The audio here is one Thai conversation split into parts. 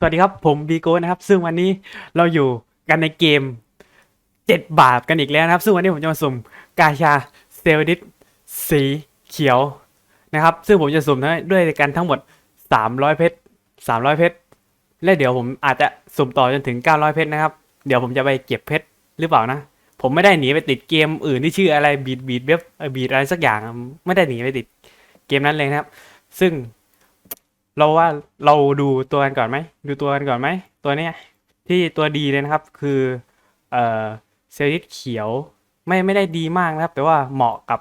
สวัสดีครับ ผมบีโก้นะครับ ซึ่งวันนี้เราอยู่กันในเกม 7 บาทกันอีกแล้วนะครับ ซึ่งวันนี้ผมจะมาสุ่มกาชาเซลดิสสีเขียวนะครับ ซึ่งผมจะสุ่มด้วยกันทั้งหมด 300 เพชร 300 เพชร และเดี๋ยวผมอาจจะสุ่มต่อจนถึง 900 เพชรนะครับ เดี๋ยวผมจะไปเก็บเพชรหรือเปล่านะ ผมไม่ได้หนีไปติดเกมอื่นที่ชื่ออะไรบีดบีดเว็บบีดอะไรสักอย่าง ไม่ได้หนีไปติดเกมนั้นเลยนะครับ ซึ่ง เราว่าเราดูตัวกันก่อนไหมดูตัวกันก่อนไหมตัวเนี้ยที่ตัวดีเลยนะครับคือเอ่อเซริสเขียวไม่ไม่ได้ดีมากนะครับ แต่ว่าเหมาะกับ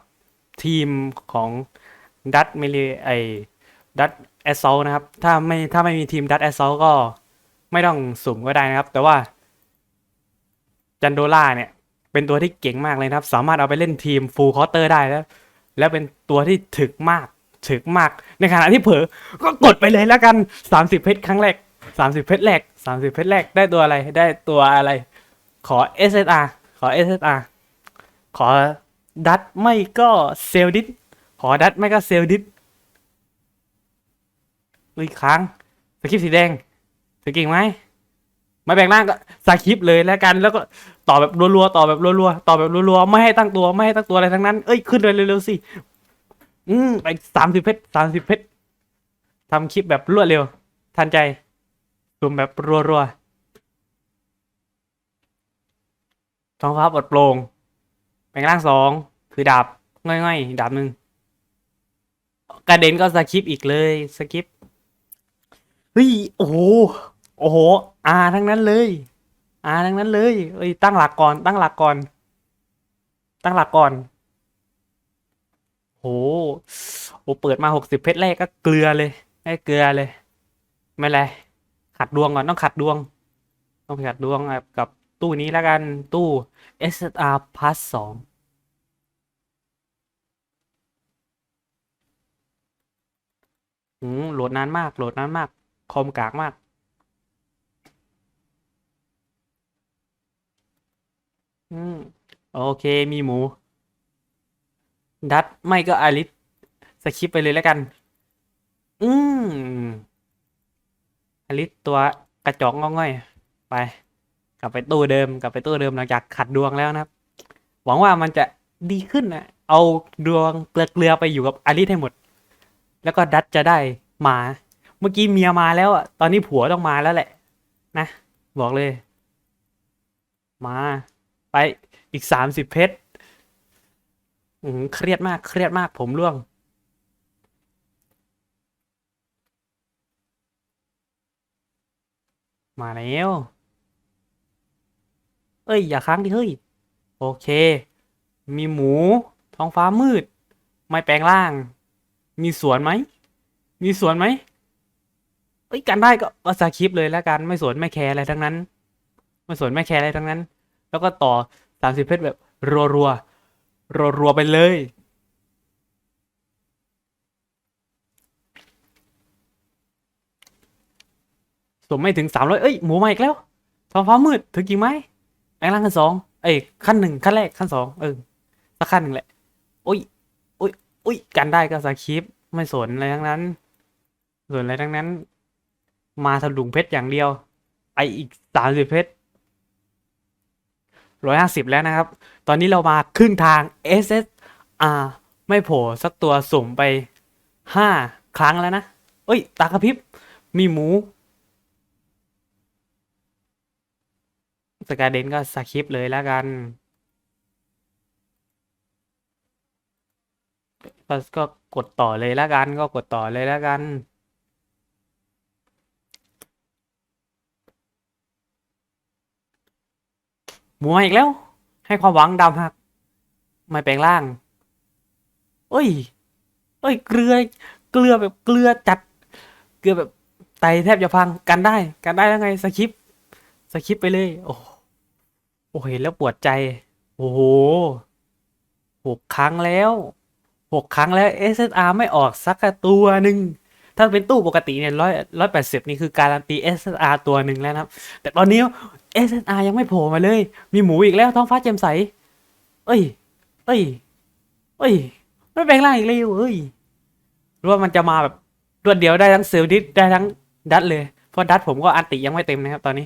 ทีมของดัตเมลีไอดัตแอสซนะครับ ถ้าไม่ถ้าไม่มีทีมดัตแอสซก็ไม่ต้องสุ่มก็ได้นะครับ แต่ว่า จันโดล่าเนี่ย เป็นตัวที่เก่งมากเลยนะครับ สามารถเอาไปเล่นทีมฟูลคอร์เตอร์ได้แล้ว แล้วเป็นตัวที่ถึกมาก ถึกมาก ในขณะที่เผลอก็กดไปเลยแล้วกัน 30 เพชรครั้งแรก 30 เพชรแรก 30 เพชรแรกได้ตัวอะไรได้ตัวอะไร ขอ SSR ขอ SSR ขอดัตไม่ก็เซลดิสขอดัตไม่ก็เซลดิสอีกครั้งสคริปสีแดงสกิ่งไหมไม่แบ่งร่างก็สคริปเลยแล้วกันแล้วก็ต่อแบบรัวๆต่อแบบรัวๆต่อแบบรัวๆไม่ให้ตั้งตัวไม่ให้ตั้งตัวอะไรทั้งนั้น เอ้ยขึ้นเลยเร็วๆสิ อืมไปสามสิบเพชรสามสิบเพชรทำคลิปแบบรวดเร็ว ทันใจซูมแบบรัวๆท้องฟ้าปลอดโปร่งแปลงร่างสองคือดาบง่อยๆ ดาบหนึ่งกระเด็นก็สคิปอีกเลยสคิปเฮ้ยโอ้โหโอ้โหอาทั้งนั้นเลยอาทั้งนั้นเลยเอ้ยตั้งหลักก่อน ตั้งหลักก่อน ตั้งหลักก่อน โหโอ้เปิดมาหกสิบเพชรแรกก็เกลือเลยได้เกลือเลย ไม่ไรขัดดวงก่อนต้องขัดดวง ต้องขัดดวงกับตู้นี้แล้วกันตู้ SR Plus สองอืมโหลดนานมาก โหลดนานมาก คอมกากมาก อืม โอเคมีหมู ดัตไม่ก็อาริสสคิปไปเลยแล้วกัน อืมอาริสตัวกระจอกงอง่อย ไป กลับไปตู้เดิม กลับไปตู้เดิมหลังจากขัดดวงแล้วนะครับ หวังว่ามันจะดีขึ้นนะเอาดวงเกลือไปอยู่กับอาริสให้หมด แล้วก็ดัตจะได้มา เมื่อกี้เมียมาแล้วอะตอนนี้ผัวต้องมาแล้วแหละ นะ บอกเลย มา ไปอีกสามสิบเพชร เครียดมากเครียดมากผมร่วง มาแล้ว เอ้ย อย่าค้างดิเฮ้ย โอเค มีหมู ท้องฟ้ามืด ไม่แปลงร่าง มีสวนไหม มีสวนไหมเอ้ยกันได้ก็ก็สคริปเลยแล้วกันไม่สวนไม่แคร์อะไรทั้งนั้น ไม่สวนไม่แคร์อะไรทั้งนั้น แล้วก็ต่อสามสิบเพชรแบบรัวรัว รัวๆไปเลย สมไม่ถึงสามร้อยเอ้ย หมูมาอีกแล้วท้องฟ้ามืดถึงกี่ไหมแปลงร่างขั้นสองเอ้ยขั้นหนึ่งขั้นแรกขั้นสองเออสักขั้นหนึ่งแหละอุ้ยอุ้ยอุ้ยกันได้ก็สคริปต์ไม่สนอะไรทั้งนั้น สนอะไรทั้งนั้น มาถลุงเพชรอย่างเดียวไปอีกสามสิบเพชร ร้อยห้าสิบแล้วนะครับ ตอนนี้เรามาครึ่งทาง SSR ไม่โผล่สักตัวสุ่มไปห้าครั้งแล้วนะ เอ้ย ตากระพริบ มีหมู สกาเดนก็สคริปเลยแล้วกันก็กดต่อเลยแล้วกัน ก็กดต่อเลยแล้วกัน มูมาอีกแล้ว ให้ความหวังดำหัก ไม่แปลงร่าง เอ้ย เอ้ย เกลือ เกลือแบบเกลือจัด เกลือแบบไตแทบจะพังกันได้ กันได้แล้วไงสคริปสคริปไปเลย โอ้โหโอ้เห็นแล้วปวดใจ โอ้โหหกครั้งแล้วหกครั้งแล้ว SSR ไม่ออกสักตัวหนึ่งถ้าเป็นตู้ปกติเนี่ยร้อยร้อยแปดสิบนี่คือการันตี SSR ตัวหนึ่งแล้วนะครับ แต่ตอนนี้ SSR ยังไม่โผล่มาเลย มีหมูอีกแล้วท้องฟ้าแจ่มใส เอ้ย เอ้ย เอ้ย ไม่แปลงร่างอีกเลยเอ้ยหรือว่ามันจะมาแบบรวดเดียวได้ทั้งเซลดิสได้ทั้งดัตเลยผราะดัตผมก็อันติยังไม่เต็มนะครับตอนนี้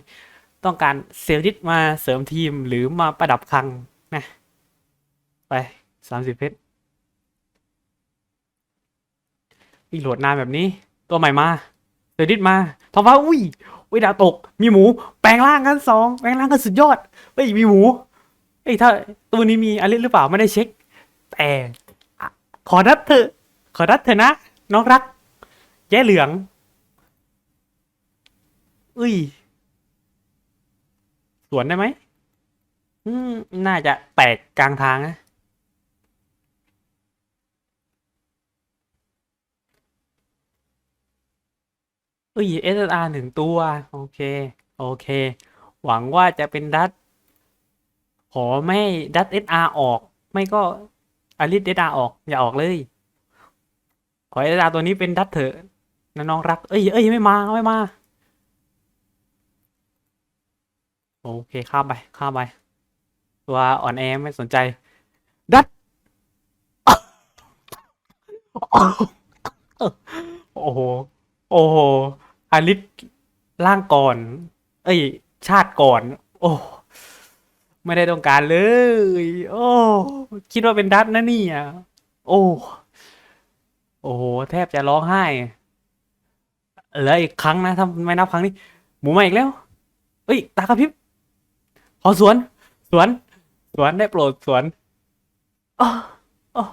ต้องการเซลดิสมาเสริมทีมหรือมาประดับคลังนะ ไปสามสิบเพชรอีโหลดนานแบบนี้ ตัวใหม่มาเซลดิสมาท้องฟ้าอุ้ย อุ้ยดาวตก มีหมู แปลงร่างกันสองแปลงร่างกันสุดยอดเฮ้ยมีหมูเฮ้ยถ้าตัวนี้มีอะไรหรือเปล่าไม่ได้เช็ค แต่ขอดัดเถอะขอดัดเถอะนะ น้องรัก แย่เหลืองอุ้ยสวนได้ไหมอืมน่าจะแตกกลางทางนะ อุ้ย SSR หนึ่งตัว โอเค โอเค หวังว่าจะเป็นดัตขอไม่ดัต SR ออก ไม่ก็อลิส SR ออก อย่าออกเลย ขอ SR ตัวนี้เป็นดัตเถอะนะน้องรัก เอ้ยเอ้ยไม่มา ไม่มา โอเค ข้ามไป ข้ามไป ตัวอ่อนแอไม่สนใจ ดัดโอ้โห โอ้โหอาริสร่างก่อน เอ้ย ชาติก่อน โอ้ไม่ได้ต้องการเลย โอ้ คิดว่าเป็นดัตนะเนี่ยโอ้ โอ้โห แทบจะร้องไห้เหลืออีกครั้งนะถ้าไม่นับครั้งนี้ หมูมาอีกแล้ว เอ้ย ตากระพริบ ขอสวน สวน สวนได้โปรดสวนอ๋ออ๋อ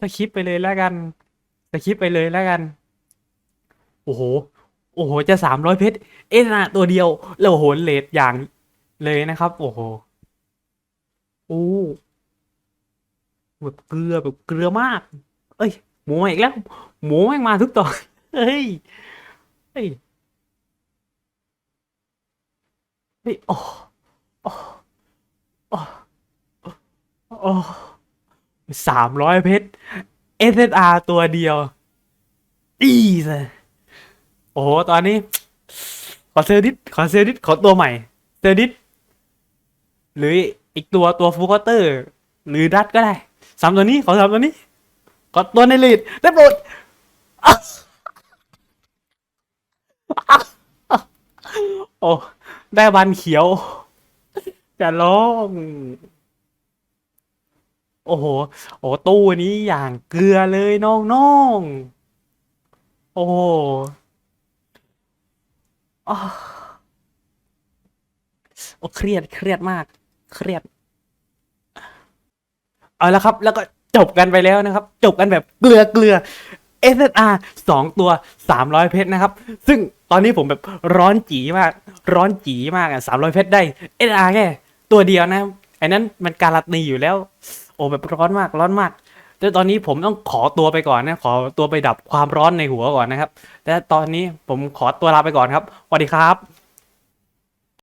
สคิปไปเลยแล้วกันสคิปไปเลยแล้วกัน โอ้โห โอ้โห จะสามร้อยเพชร เอ็นะตัวเดียว แล้วโอ้โหเลทอย่างเลยนะครับ โอ้โห โอ้แบบเกลือแบบเกลือมาก เอ้ย หมูมาอีกแล้ว หมูแม่งมาทุกตอนเฮ้ย เฮ้ย เฮ้ย โอ้โอ้โอ้โอ้สามร้อยเพชร SSR ตัวเดียว อีเลย โอ้โห ตอนนี้ ขอเซอร์ดิสขอเซอร์ดิสขอตัวใหม่ เซอร์ดิสหรืออีกตัวตัวฟูคอเตอร์ หรือดัตก็ได้สามตัวนี้ ขอสามตัวนี้ ขอตัวในลีดได้โปรดโอ้ ได้บันเขียว จะร้องโอ้โห โอ้ตู้นี้อย่างเกลือเลยน้องๆ โอ้ โอ้โอ้เครียดเครียดมาก เครียด เอาละครับ แล้วก็จบกันไปแล้วนะครับ จบกันแบบเกลือเกลือ SSR สองตัวสามร้อยเพชรนะครับ ซึ่งตอนนี้ผมแบบร้อนจีมาก ร้อนจีมากอะสามร้อยเพชรได้ SSR แค่ตัวเดียวนะไอ้นั้นมันการันตีอยู่แล้ว โอ้แบบร้อนมากร้อนมาก แต่ตอนนี้ผมต้องขอตัวไปก่อนนะ ขอตัวไปดับความร้อนในหัวก่อนนะครับแต่ตอนนี้ผมขอตัวลาไปก่อนครับสวัสดีครับ